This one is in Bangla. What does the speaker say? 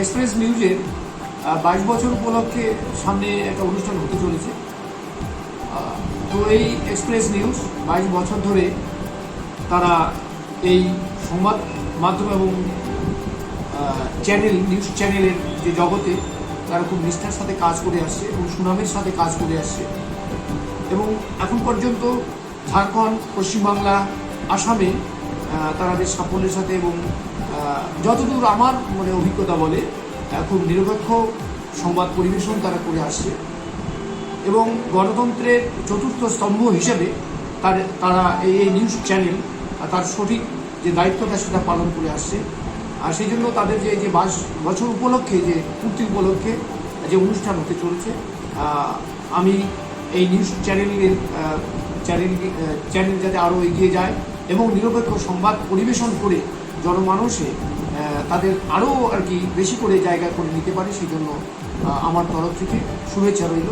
এক্সপ্রেস নিউজের বাইশ বছর উপলক্ষে সামনে একটা অনুষ্ঠান হতে চলেছে। তো এই এক্সপ্রেস নিউজ বাইশ বছর ধরে তারা এই সংবাদ মাধ্যম এবং চ্যানেল, নিউজ চ্যানেলের যে জগতে তারা খুব নিষ্ঠার সাথে কাজ করে আসছে এবং সুনামের সাথে কাজ করে আসছে। এবং এখন পর্যন্ত ঝাড়খণ্ড, পশ্চিমবাংলা, আসামে তারা বেশ সাফল্যের সাথে এবং যতদূর আমার মানে অভিজ্ঞতা বলে খুব নিরপেক্ষ সংবাদ পরিবেশন তারা করে আসছে। এবং গণতন্ত্রের চতুর্থ স্তম্ভ হিসেবে তার, তারা এই নিউজ চ্যানেল তার সঠিক যে দায়িত্বটা সেটা পালন করে আসছে। আর সেই জন্য তাদের যে যে বাইশ বছর উপলক্ষে, যে পূর্তি উপলক্ষে যে অনুষ্ঠান হতে চলেছে আমি এই নিউজ চ্যানেলের চ্যানেল চ্যানেল যাতে আরও এগিয়ে যায় এবং নিরপেক্ষ সংবাদ পরিবেশন করে জনমানুষে তাদের আরও আর কি বেশি করে জায়গা করে নিতে পারে সেই জন্য আমার তরফ থেকে শুভেচ্ছা রইল।